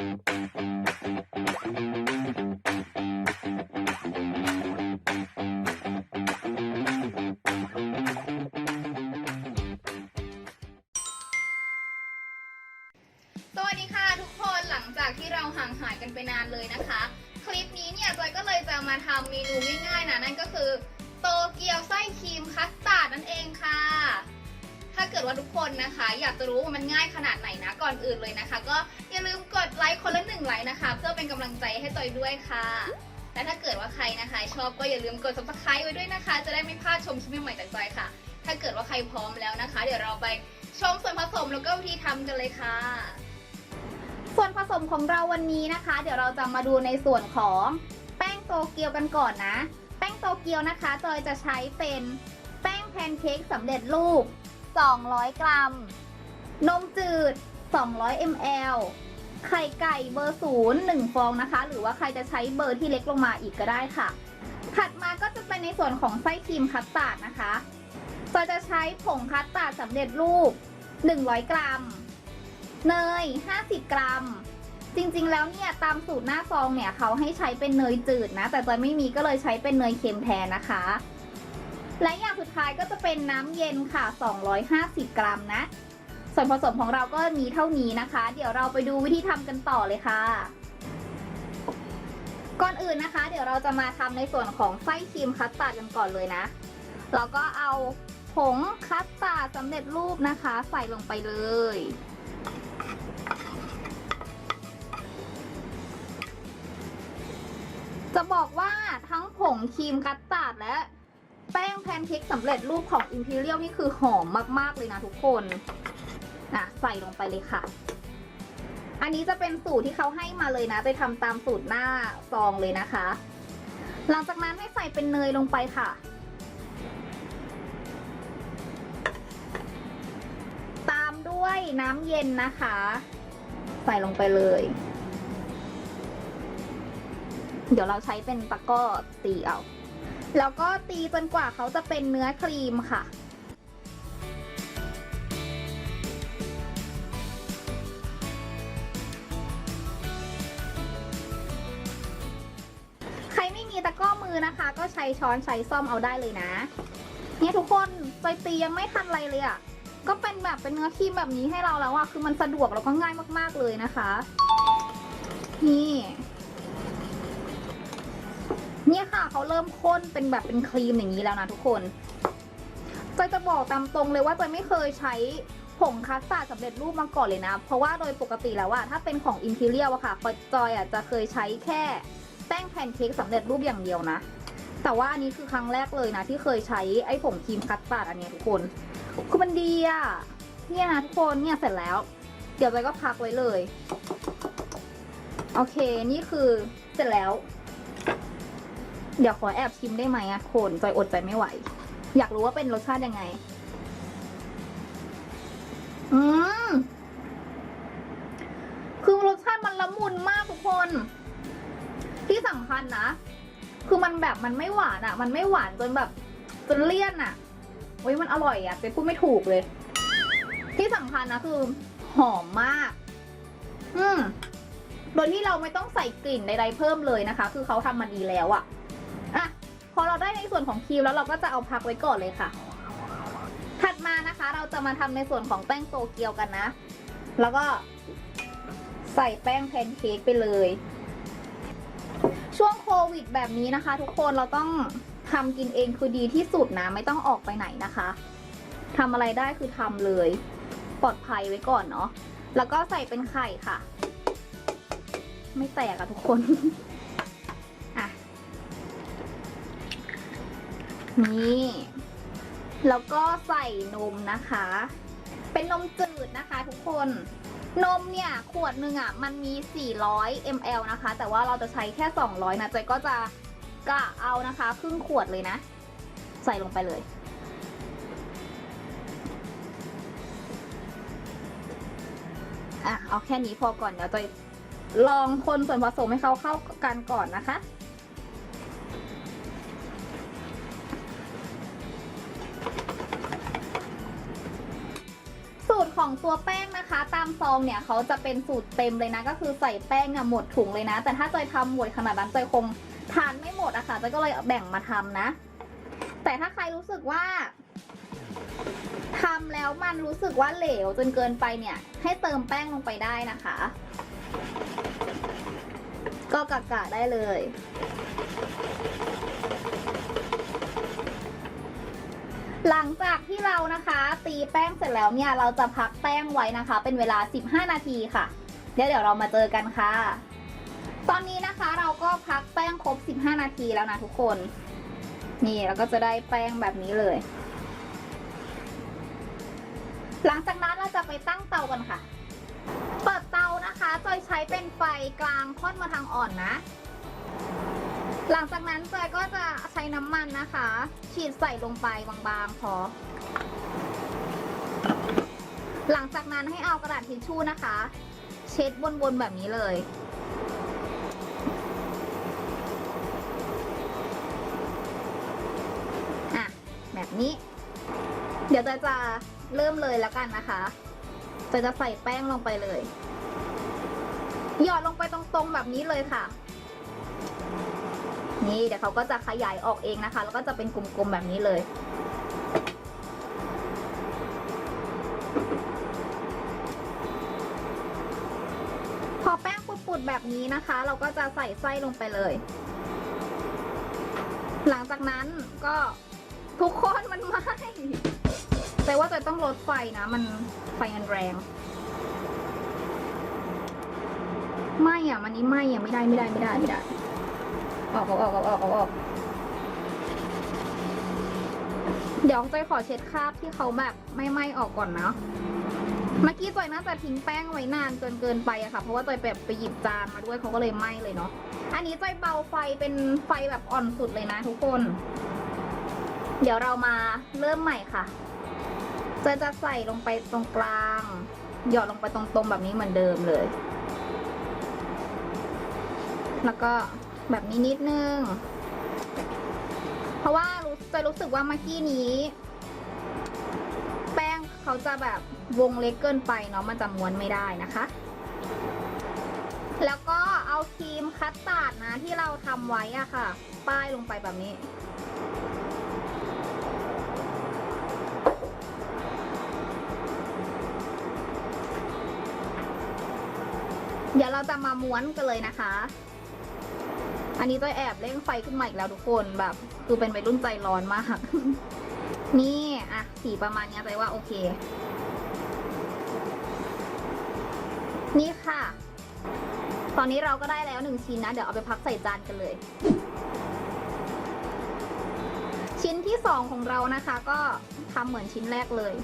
สวัสดีค่ะทุกคนหลังจากที่เราห่างหายกันไปนานเลยนะคะ คลิปนี้เนี่ยจอยก็เลยจะมาทำเมนูง่ายๆนะนั่นก็คือ โตเกียวไส้ครีมคัสตาร์ดนั่นเองค่ะ ถ้าเกิดว่าทุกคนนะคะ อยากจะรู้ว่ามันง่ายขนาดไหนนะก่อนอื่นเลยนะคะ ก็อย่าลืมกดไลค์คนละหนึ่งไลค์นะคะ เพื่อเป็นกำลังใจให้จอยด้วยค่ะและถ้าเกิดว่าใครนะคะ ชอบก็อย่าลืมกด subscribe ไว้ด้วยนะคะ จะได้ไม่พลาดชมคลิปใหม่ๆจากจอยค่ะ ถ้าเกิดว่าใครพร้อมแล้วนะคะ เดี๋ยวเราไปชมส่วนผสมแล้วก็วิธีทำกันเลยค่ะ ส่วนผสมของเราวันนี้นะคะ เดี๋ยวเราจะมาดูในส่วนของแป้งโตเกียวกันก่อนนะ แป้งโตเกียวนะคะ จอยจะใช้เป็นแป้งแพนเค้กสำเร็จรูป 200 กรัม นมจืด 200 ml ไข่ไก่เบอร์ศูนย์หนึ่งฟองนะคะ หรือว่าใครจะใช้เบอร์ที่เล็กลงมาอีกก็ได้ค่ะ ถัดมาก็จะเป็นในส่วนของไส้ครีมคัสตาร์ดนะคะจอยจะใช้ผงคัสตาร์ดสำเร็จรูป 100 กรัม เนย 50 กรัม จริงๆ แล้วเนี่ยตามสูตรหน้าซองเนี่ยเขาให้ใช้เป็นเนยจืดนะ แต่จอยไม่มีก็เลยใช้เป็นเนยเค็มแทนนะคะ และอย่างสุดท้ายก็จะเป็นน้ำเย็นค่ะ 250 กรัมนะ ส่วนผสมของเราก็มีเท่านี้นะคะ เดี๋ยวเราไปดูวิธีทำกันต่อเลยค่ะ ก่อนอื่นนะคะ เดี๋ยวเราจะมาทำในส่วนของไส้ครีมคัสตาร์ดกันก่อนเลยนะ เราก็เอาผงคัสตาร์ดสำเร็จรูปนะคะ ใส่ลงไปเลยจะบอกว่าทั้งผงครีมคัสตาร์ดและ แป้งแพนเค้กสำเร็จรูปของ Imperial นี่คือหอมมากๆเลยนะทุกคนอะใส่ลงไปเลยค่ะ อันนี้จะเป็นสูตรที่เขาให้มาเลยนะ ไปทำตามสูตรหน้าซองเลยนะคะ หลังจากนั้นให้ใส่เป็นเนยลงไปค่ะ ตามด้วยน้ำเย็นนะคะ ใส่ลงไปเลยเดี๋ยวเราใช้เป็นตะก้อตีเอา แล้วก็ตีจนกว่าเขาจะเป็นเนื้อครีมค่ะ ใครไม่มีตะกร้อมือนะคะ ก็ใช้ช้อนใช้ซ่อมเอาได้เลยนะ เนี่ยทุกคนไปตียังไม่ทันอะไรเลยอะ่ะ ก็เป็นแบบเป็นเนื้อครีมแบบนี้ให้เราแล้วอะคือมันสะดวกแล้วก็ง่ายมากๆเลยนะคะ นี่ เนี่ยค่ะเขาเริ่มข้นเป็นแบบเป็นครีมอย่างนี้แล้วนะทุกคนจอยจะบอกตามตรงเลยว่าจอยไม่เคยใช้ผงคัสตาร์ดสำเร็จรูปมาก่อนเลยนะ เพราะว่าโดยปกติแล้วอะถ้าเป็นของ Imperial อะค่ะจอยอะจะเคยใช้แค่แป้งแพนเค้กสำเร็จรูปอย่างเดียวนะ แต่ว่าอันนี้คือครั้งแรกเลยนะ ที่เคยใช้ไอ้ผงครีมคัสตาร์ดอันนี้ทุกคนคือมันดีอะเนี่ยนะทุกคนเนี่ยเสร็จแล้ว เดี๋ยวจอยก็พักไว้เลย โอเคนี่คือเสร็จแล้ว เดี๋ยวขอแอบชิมได้ไหมอะคนจอยอดใจไม่ไหว อยากรู้ว่าเป็นรสชาติยังไง อืมคือรสชาติมันละมุนมากทุกคน ที่สำคัญนะ คือมันแบบมันไม่หวานอะมันไม่หวานจนแบบจนเลี่ยนอะโอ้ยมันอร่อยอะเจ๊พูดไม่ถูกเลย ที่สำคัญนะคือ หอมมาก อืมโดยที่เราไม่ต้องใส่กลิ่นใดๆเพิ่มเลยนะคะ คือเขาทำมาดีแล้วอะอะ พอเราได้ในส่วนของครีมแล้วเราก็จะเอาพักไว้ก่อนเลยค่ะ ถัดมานะคะเราจะมาทำในส่วนของแป้งโตเกียวกันนะ แล้วก็ใส่แป้งแพนเค้กไปเลย ช่วงโควิดแบบนี้นะคะ ทุกคนเราต้องทำกินเองคือดีที่สุดนะ ไม่ต้องออกไปไหนนะคะทำอะไรได้คือทำเลย ปลอดภัยไว้ก่อนเนาะแล้วก็ใส่เป็นไข่ค่ะ ไม่แตกอะทุกคน นี่ แล้วก็ใส่นมนะคะ เป็นนมจืดนะคะทุกคน นมเนี่ยขวดหนึ่งอะมันมี 400 ml นะคะ แต่ว่าเราจะใช้แค่ 200 นะจอยก็จะกะเอานะคะ ครึ่งขวดเลยนะ ใส่ลงไปเลย อะ เอาแค่นี้พอก่อนเดี๋ยวจอยลองคนส่วนผสมให้เขาเข้ากันก่อนนะคะ ของตัวแป้งนะคะ ตามซองเนี่ยเขาจะเป็นสูตรเต็มเลยนะ ก็คือใส่แป้งเนี่ยหมดถุงเลยนะ แต่ถ้าจอยทำหมดขนาดนั้นจอยคงทานไม่หมดอะค่ะจอยก็เลยแบ่งมาทำนะ แต่ถ้าใครรู้สึกว่าทำแล้วมันรู้สึกว่าเหลวจนเกินไปเนี่ย ให้เติมแป้งลงไปได้นะคะ ก็กะกะได้เลย หลังจากที่เรานะคะตีแป้งเสร็จแล้วเนี่ยเราจะพักแป้งไว้นะคะ เป็นเวลา 15 นาทีค่ะ เดี๋ยวเดี๋ยวเรามาเจอกันค่ะ ตอนนี้นะคะเราก็พักแป้งครบ 15 นาทีแล้วนะทุกคน นี่เราก็จะได้แป้งแบบนี้เลย หลังจากนั้นเราจะไปตั้งเตากันค่ะ เปิดเตานะคะจอยใช้เป็นไฟกลางค่อนมาทางอ่อนนะ หลังจากนั้นจอยก็จะใช้น้ำมันนะคะ ฉีดใส่ลงไปบางๆพอ หลังจากนั้นให้เอากระดาษทิชชู่นะคะ เช็ดบนๆแบบนี้เลยอะแบบนี้ เดี๋ยวจะจะเริ่มเลยแล้วกันนะคะจะจะใส่แป้งลงไปเลย หยอดลงไปตรงๆแบบนี้เลยค่ะ นี่เดี๋ยวเขาก็จะขยายออกเองนะคะ แล้วก็จะเป็นกลมๆแบบนี้เลย พอแป้งปุดๆแบบนี้นะคะ เราก็จะใส่ไส้ลงไปเลย หลังจากนั้นก็ทุกคนมันไหมแต่ว่าจะต้องลดไฟนะ มันไฟมันแรงไหม้อะมันนี้ไหม้อะไม่ได้ไม่ได้ไม่ได้ไม่ได้ ออกออกออกออกออกออกเดี๋ยวจอยขอเช็ดคราบที่เขาแบบไม่ไหม้ออกก่อนนะเมื่อกี้จอยน่าจะทิ้งแป้งไว้นานจนเกินไปอะค่ะ เพราะว่าจอยแบบไปหยิบจานมาด้วยเขาก็เลยไหม้เลยเนาะอันนี้จอยเบาไฟเป็นไฟแบบอ่อนสุดเลยนะทุกคน เดี๋ยวเรามาเริ่มใหม่ค่ะจอยจะใส่ลงไปตรงกลาง หยอดลงไปตรงๆแบบนี้เหมือนเดิมเลย แล้วก็ แบบนี้นิดนึง เพราะว่ารู้จะรู้สึกว่าเมื่อกี้นี้ แป้งเขาจะแบบวงเล็กเกินไปเนาะมันจะม้วนไม่ได้นะคะ แล้วก็เอาครีมคัสตาร์ดนะที่เราทำไว้อะค่ะ ป้ายลงไปแบบนี้เดี๋ยวเราจะมาม้วนกันเลยนะคะ อันนี้ต้อยแอบเร่งไฟขึ้นมาอีกแล้วทุกคนแบบ คือเป็นวัยรุ่นใจร้อนมาก นี่อะสีประมาณนี้ใจว่าโอเค นี่ค่ะ ตอนนี้เราก็ได้แล้วหนึ่งชิ้นนะ เดี๋ยวเอาไปพักใส่จานกันเลย ชิ้นที่สองของเรานะคะ ก็ทำเหมือนชิ้นแรกเลย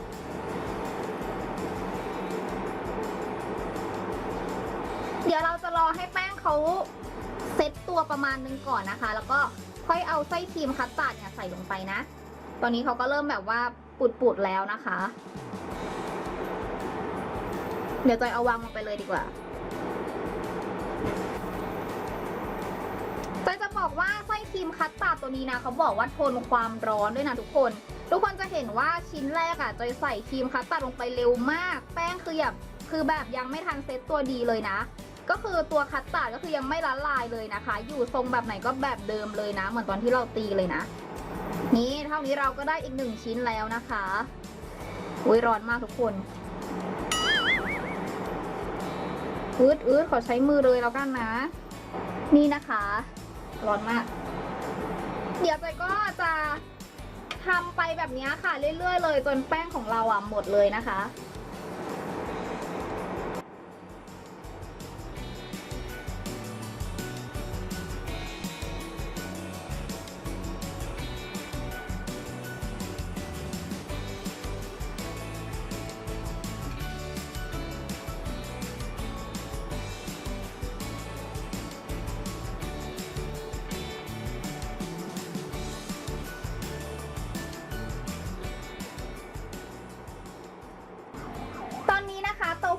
เดี๋ยวเราจะรอให้แป้งเขา ตตัวประมาณนึงก่อนนะคะ แล้วก็ค่อยเอาไส้ครีมคัสตาร์ดเนี่ยใส่ลงไปนะ ตอนนี้เขาก็เริ่มแบบว่าปุดๆแล้วนะคะ เดี๋ยวจอยเอาวางลงไปเลยดีกว่าจอยจะบอกว่าไส้ครีมคัสตาร์ดตัวนี้นะเขาบอกว่าทนความร้อนด้วยนะทุกคน ทุกคนจะเห็นว่าชิ้นแรกอะ่ะจอยใส่ครีมคัสตาร์ดลงไปเร็วมาก แป้งคือแบบคือแบบยังไม่ทันเซตตัวดีเลยนะ ก็คือตัวคัสตาร์ดก็คือยังไม่ละลายเลยนะคะ อยู่ทรงแบบไหนก็แบบเดิมเลยนะ เหมือนตอนที่เราตีเลยนะ นี่เท่านี้เราก็ได้อีกหนึ่งชิ้นแล้วนะคะอุ้ยร้อนมากทุกคนอืดอืดขอใช้มือเลยแล้วกันนะ นี่นะคะ ร้อนมาก เดี๋ยวใจก็จะทำไปแบบนี้ค่ะเรื่อยๆเลย จนแป้งของเราอะหมดเลยนะคะ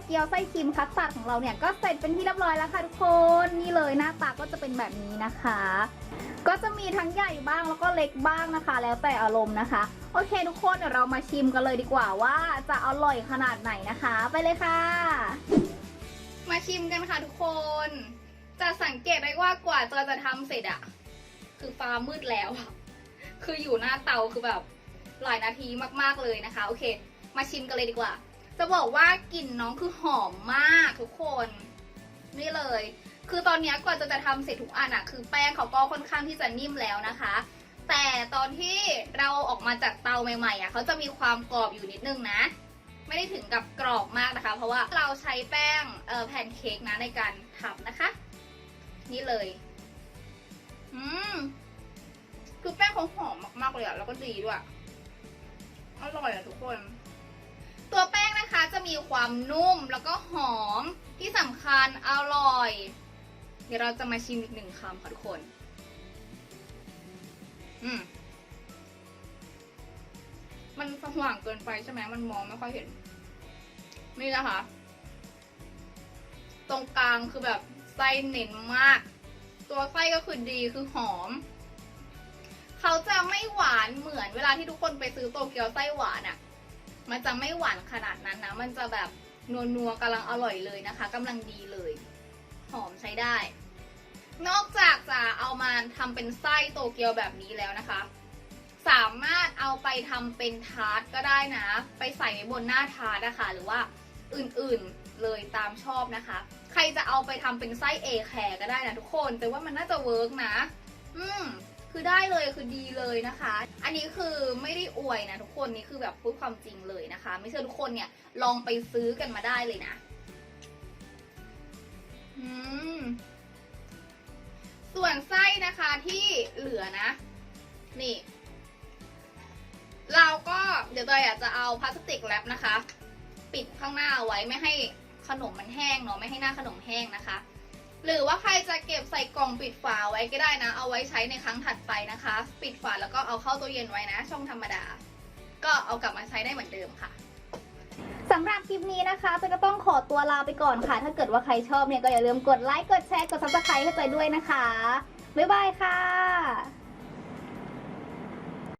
เกียวไส้ครีมคัสตาร์ดของเราเนี่ยก็เสร็จเป็นที่เรียบร้อยแล้วค่ะทุกคนนี่เลยหน้าตาก็จะเป็นแบบนี้นะคะ ก็จะมีทั้งใหญ่บ้างแล้วก็เล็กบ้างนะคะ แล้วแต่อารมณ์นะคะโอเคทุกคนเดี๋ยวเรามาชิมกันเลยดีกว่าว่าจะอร่อยขนาดไหนนะคะ ไปเลยค่ะ มาชิมกันค่ะทุกคน จะสังเกตได้ว่ากว่าจอยจะทำเสร็จอะคือฟ้ามืดแล้วอะคืออยู่หน้าเตาคือแบบหลายนาทีมากๆเลยนะคะ โอเค มาชิมกันเลยดีกว่า จะบอกว่ากลิ่นน้องคือหอมมากทุกคน นี่เลย คือตอนนี้กว่าจะจะทำเสร็จทุกอันอะคือแป้งเขาก็ค่อนข้างที่จะนิ่มแล้วนะคะ แต่ตอนที่เราออกมาจากเตาใหม่ๆอะเขาจะมีความกรอบอยู่นิดนึงนะ ไม่ได้ถึงกับกรอบมากนะคะ เพราะว่าเราใช้แป้งแผ่นเค้กนะในการทำนะคะ นี่เลย อืมคือแป้งเขาหอมมากๆเลยอะแล้วก็ดีด้วยอร่อยอะทุกคน ตัวแป้งนะคะจะมีความนุ่มแล้วก็หอมที่สำคัญอร่อย เดี๋ยวเราจะมาชิมอีกหนึ่งคำค่ะทุกคน อืมมันสว่างเกินไปใช่ไหมมันมองไม่ค่อยเห็น นี่นะคะ ตรงกลางคือแบบไส้เน้นมาก ตัวไส้ก็คือดีคือหอม เขาจะไม่หวานเหมือนเวลาที่ทุกคนไปซื้อโตเกียวไส้หวานอะ่ะ มันจะไม่หวานขนาดนั้นนะ มันจะแบบนัวๆกำลังอร่อยเลยนะคะกำลังดีเลย หอมใช้ได้ นอกจากจะเอามาทำเป็นไส้โตเกียวแบบนี้แล้วนะคะ สามารถเอาไปทำเป็นทาร์ตก็ได้นะ ไปใส่บนหน้าทาร์ตนะคะหรือว่าอื่นๆเลยตามชอบนะคะ ใครจะเอาไปทำเป็นไส้เอแคร์ก็ได้นะทุกคน แต่ว่ามันน่าจะเวิร์กนะ อืม คือได้เลยคือดีเลยนะคะ อันนี้คือไม่ได้อวยนะทุกคนนี่คือแบบพูดความจริงเลยนะคะ ไม่เชื่อทุกคนเนี่ยลองไปซื้อกันมาได้เลยนะส่วนไส้นะคะที่เหลือนะ นี่ เราก็เดี๋ยวเราอยากจะเอาพลาสติกแรปนะคะ ปิดข้างหน้าเอาไว้ไม่ให้ขนมมันแห้งเนาะไม่ให้หน้าขนมแห้งนะคะ หรือว่าใครจะเก็บใส่กล่องปิดฝาไว้ก็ได้นะ เอาไว้ใช้ในครั้งถัดไปนะคะ ปิดฝาแล้วก็เอาเข้าตู้เย็นไว้นะ ช่องธรรมดา ก็เอากลับมาใช้ได้เหมือนเดิมค่ะสำหรับคลิปนี้นะคะเจก็ต้องขอตัวลาไปก่อนค่ะ ถ้าเกิดว่าใครชอบเนี่ยก็อย่าลืมกดไลค์ กดแชร์ กดซับสไครต์ให้ใจด้วยนะคะ บ๊ายบายค่ะ